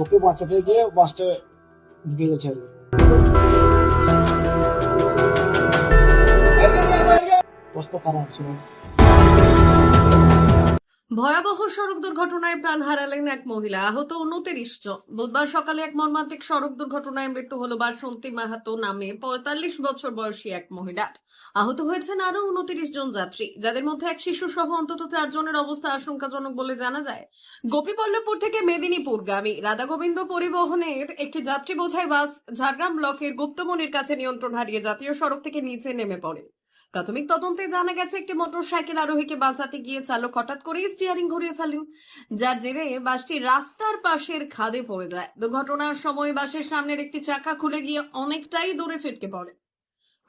ওকে বাঁচাতে গিয়ে বাসটা ঢুকে গেছে আর খারাপ ছিল। ভয়াবহ সড়ক দুর্ঘটনায় প্রাণ হারালেন এক মহিলা, আহত উনত্রিশ জন। বুধবার সকালে এক মর্মান্তিক সড়ক দুর্ঘটনায় মৃত্যু হল বাসন্তী মাহাতো নামে পঁয়তাল্লিশ বছর বয়সী এক মহিলা। আহত হয়েছেন আরও উনত্রিশ জন যাত্রী, যাদের মধ্যে এক শিশু সহ অন্তত চারজনের অবস্থা আশঙ্কাজনক বলে জানা যায়। গোপীপল্লভপুর থেকে মেদিনীপুরগামী রাধা গোবিন্দ পরিবহনের একটি যাত্রী বোঝাই বাস ঝাড়গ্রাম ব্লকের গুপ্তমনির কাছে নিয়ন্ত্রণ হারিয়ে জাতীয় সড়ক থেকে নিচে নেমে পড়ে। প্রাথমিক তদন্তে জানা গেছে, একটি মোটরসাইকেল আরোহীকে বাঁচাতে গিয়ে চালক হঠাৎ করেই স্টিয়ারিং ঘুরিয়ে ফেলেন, যার জেরে বাসটি রাস্তার পাশের খাদে পড়ে যায়। দুর্ঘটনার সময় বাসের সামনের একটি চাকা খুলে গিয়ে অনেকটাই দূরে ছিটকে পড়ে।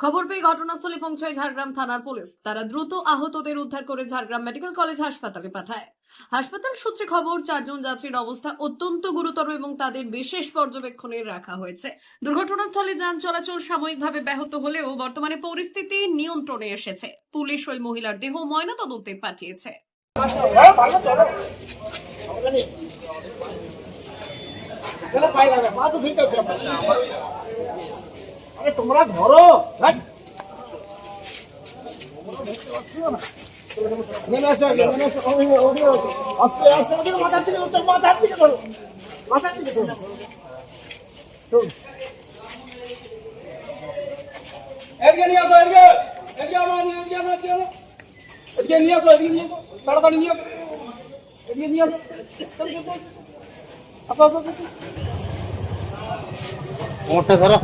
খবর পেয়ে ঘটনাস্থলে পৌঁছায় ঝাড়গ্রাম থানার পুলিশ। তারা দ্রুত আহতদের উদ্ধার করে ঝাড়গ্রাম মেডিকেল কলেজ হাসপাতালে পাঠায়। হাসপাতাল সূত্রে খবর, চারজন যাত্রীর অবস্থা অত্যন্ত গুরুতর এবং তাদের বিশেষ পর্যবেক্ষণে রাখা হয়েছে। দুর্ঘটনাস্থলে যান চলাচল সাময়িকভাবে ব্যাহত হলেও বর্তমানে পরিস্থিতি নিয়ন্ত্রণে এসেছে। পুলিশ ওই মহিলার দেহ ময়নাতদন্তে পাঠিয়েছে। ওই, ওই, ওই, আস্তে আস্তে মাথার দিকে ধরো, মাথার দিকে ধরো। মাথার দিকে ধরো। এদিকে নিয়ে আসো এদিকে। এদিকে আনো, এদিকে আনো এদিকে নিয়ে আসো এদিকে নিয়ে আসো। তাড়াতাড়ি নিয়ে আসো। এদিকে নিয়ে। আসো। আসো আসো, আসো ধরো।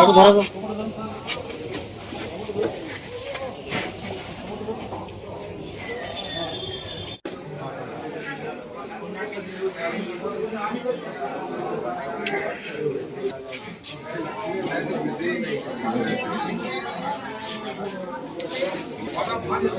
একটু ধরো। তো।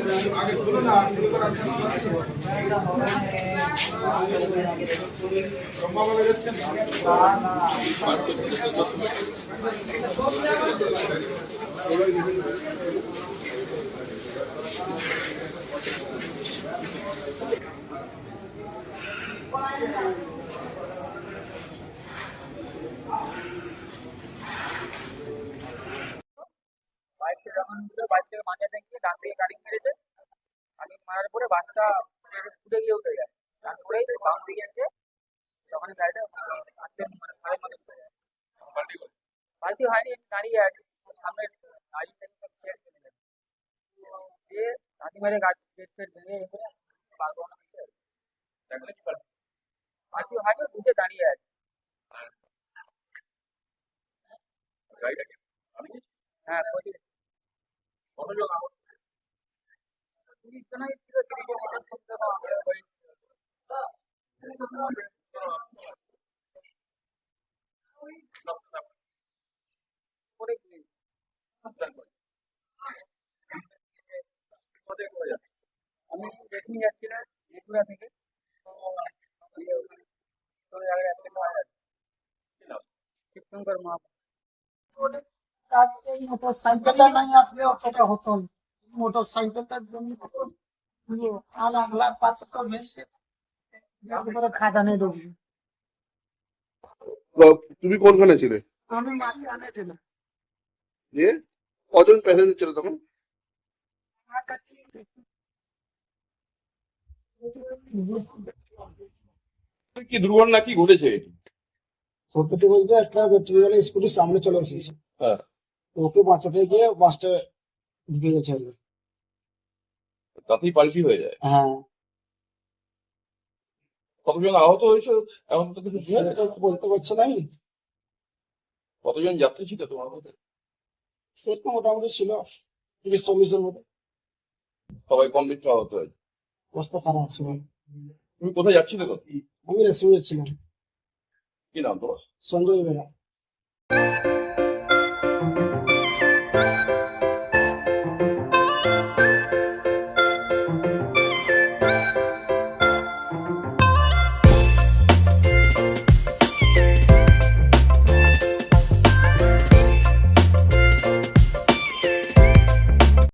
বাইক থেকে যখন উঠল বাইক থেকে মাঝে থেকে ডান দিকে গাড়ি মেরেছে। আমি মারার পরে বাসটা ফুটে গিয়ে উঠে যায়। তারপরেই বাম দিকে এসে তখন গাড়িটা আটকে মানে ঘরের মধ্যে ঢুকে যায়। বালতি হয়নি দাঁড়িয়ে আছে। সামনে গাড়ি থেকে চলে যায় দিয়ে গাড়ি মেরে গাড়ি গেট ফেট ভেঙে এসে পারব না বালতি হয়নি ঢুকে দাঁড়িয়ে আছে। হ্যাঁ আমি দেখি যাচ্ছিলাম ত্রিপুরা থেকে শিবশঙ্কর মা আর মোটর সাইকেলটা নাই আসলে অতটা হতো না জন্য আর আগলা পাত্র ভেসে খাদানে ঢুকবে। তুমি কোনখানে ছিলে? আমি মাঝখানে ছিলাম। যে কজন প্যাসেঞ্জার ছিল তখন? কি দুর্ঘটনা কি ঘটেছে? বলতে একটা স্কুটির সামনে চলে এসেছে। হ্যাঁ। ওকে বাঁচাতে গিয়ে বাসটা ঢুকে গেছে তাতেই পাল্টি হয়ে যায়। হ্যাঁ। কতজন আহত হয়েছে এখন তো কিছু তো বলতে পারছি কতজন যাত্রী ছিল তোমার মধ্যে? সেটা মোটামুটি ছিল তিরিশ চল্লিশের মতো। সবাই কম বেশি আহত হয়েছে? অবস্থা খারাপ ছিল। তুমি কোথায় যাচ্ছিলে তো আমি রেসিপি ছিলাম। কি নাম তোমার? সঞ্জয় বেরা।